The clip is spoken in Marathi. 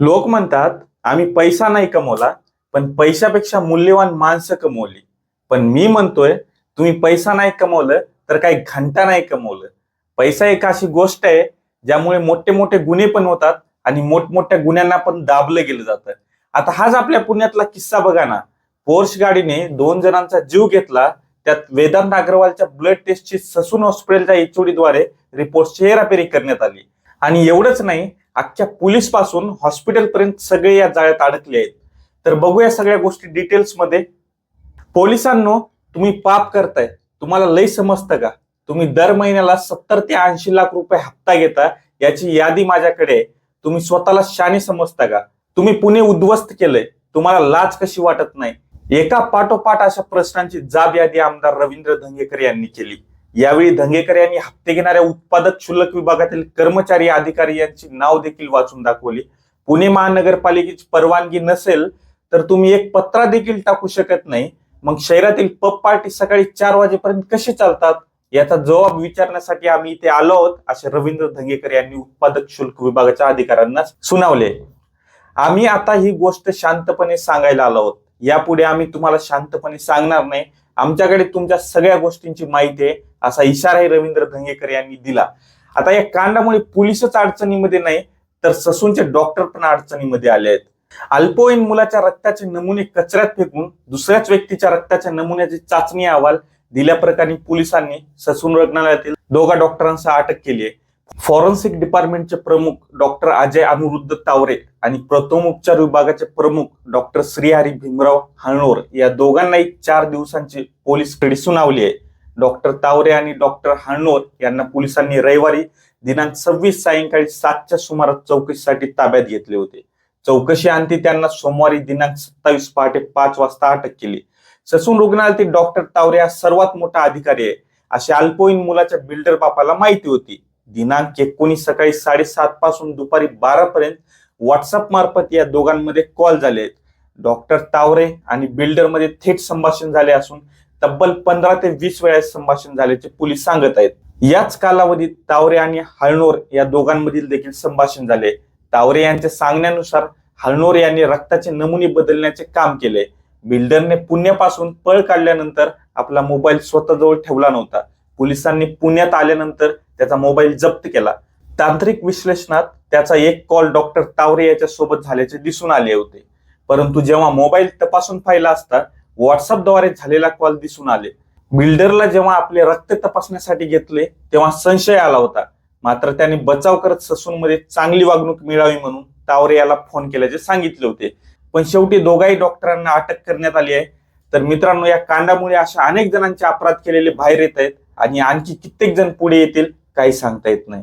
लोक म्हणतात आम्ही पैसा नाही कमवला पण पैशापेक्षा मूल्यवान माणसं कमवली. पण मी म्हणतोय तुम्ही पैसा नाही कमवलं तर काही घंटा नाही कमवलं. पैसा एक अशी गोष्ट आहे ज्यामुळे मोठे मोठे गुन्हे पण होतात आणि मोठमोठ्या गुन्ह्यांना पण दाबलं गेलं जातं. आता हाच आपल्या पुण्यातला किस्सा बघा ना. पोर्श गाडीने दोन जणांचा जीव घेतला त्यात वेदांत अग्रवालच्या ब्लड टेस्टची ससून हॉस्पिटलच्या एचओडीद्वारे रिपोर्ट चेहरापेरी करण्यात आली. आणि एवढंच नाही अख्ख्या पोलीसपासून हॉस्पिटल पर्यंत सगळे या जाळ्यात अडकले आहेत. तर बघूया सगळ्या गोष्टी डिटेल्समध्ये. पोलिसांनो तुम्ही पाप करताय. तुम्हाला लय समजतं का? तुम्ही दर महिन्याला सत्तर ते ऐंशी लाख रुपये हप्ता घेता. याची यादी माझ्याकडे तुम्ही स्वतःला शाने समजता का? तुम्ही पुणे उद्ध्वस्त केलंय. तुम्हाला लाज कशी वाटत नाही? एका पाठोपाठ अशा प्रश्नांची जाब यादी आमदार रवींद्र धंगेकर यांनी केली. यावेळी धंगेकर यांनी हप्ते घेणाऱ्या उत्पादक शुल्क विभागातील कर्मचारी अधिकारी यांची नाव देखील वाचून दाखवली. पुणे महानगरपालिकेची परवानगी नसेल तर तुम्ही एक पत्रा देखील टाकू शकत नाही. मग शहरातील पब पार्टी सकाळी चार वाजेपर्यंत कशी चालतात? याचा जबाब विचारण्यासाठी आम्ही इथे आलो आहोत असे रवींद्र धंगेकर यांनी उत्पादक शुल्क विभागाच्या अधिकाऱ्यांना सुनावले. आम्ही आता ही गोष्ट शांतपणे सांगायला आलो आहोत. यापुढे आम्ही तुम्हाला शांतपणे सांगणार नाही. आमच्याकडे तुमच्या सगळ्या गोष्टींची माहिती आहे असा इशाराही रवींद्र धंगेकर यांनी दिला. आता या कांडामुळे पोलीसच अडचणीमध्ये नाही तर ससूनचे डॉक्टर पण अडचणीमध्ये आले आहेत. अल्पवयीन मुलाच्या रक्ताचे नमुने कचऱ्यात फेकून दुसऱ्याच व्यक्तीच्या रक्ताच्या नमुन्याची चाचणी अहवाल दिल्याप्रकारे पोलिसांनी ससून रुग्णालयातील दोघा डॉक्टरांसह अटक केली आहे. फॉरेन्सिक डिपार्टमेंटचे प्रमुख डॉक्टर अजय अनुरुद्ध तावरे आणि प्रथमोपचार विभागाचे प्रमुख डॉक्टर श्रीहरी भीमराव हाणोर या दोघांनाही चार दिवसांची पोलीस कडी सुनावली आहे. डॉक्टर तावरे आणि डॉक्टर हाणोर यांना पोलिसांनी रविवारी दिनांक सव्वीस सायंकाळी सातच्या सुमारास चौकशीसाठी ताब्यात घेतले होते. चौकशी अंती त्यांना सोमवारी दिनांक सत्तावीस पहाटे पाच वाजता अटक केली. ससून रुग्णालयातील डॉक्टर तावरे हा सर्वात मोठा अधिकारी आहे. अशी अल्पवयीन मुलाच्या बिल्डर बापाला माहिती होती. दिनांक एकोणीस सकाळी साडेसात पासून दुपारी बारा पर्यंत व्हॉट्सअप मार्फत या दोघांमध्ये कॉल झाले आहेत. डॉक्टर तावरे आणि बिल्डरमध्ये थेट संभाषण झाले असून तब्बल पंधरा ते वीस वेळा संभाषण झाल्याचे पोलीस सांगत आहेत. याच कालावधीत तावरे आणि हळनोर या दोघांमधील देखील संभाषण झाले. तावरे यांच्या सांगण्यानुसार हळणोर यांनी रक्ताचे नमुने बदलण्याचे काम केले. बिल्डरने पुण्यापासून पळ काढल्यानंतर आपला मोबाईल स्वतःजवळ ठेवला नव्हता. पोलिसांनी पुण्यात आल्यानंतर त्याचा मोबाईल जप्त केला. तांत्रिक विश्लेषणात त्याचा एक कॉल डॉक्टर तावरे याच्या सोबत झाल्याचे दिसून आले होते. परंतु जेव्हा मोबाईल तपासून पाहिला असता व्हॉट्सअपद्वारे झालेला कॉल दिसून आले. बिल्डरला जेव्हा आपले रक्त तपासण्यासाठी घेतले तेव्हा संशय आला होता. मात्र त्याने बचाव करत ससूनमध्ये चांगली वागणूक मिळावी म्हणून तावरे याला फोन केल्याचे सांगितले होते. पण शेवटी दोघाही डॉक्टरांना अटक करण्यात आली आहे. तर मित्रांनो या कांडामुळे अशा अनेक जणांचे अपराध केलेले बाहेर येत आहेत. आणि आणखी कित्येक जण पुढे येतील काही सांगता येत नाही.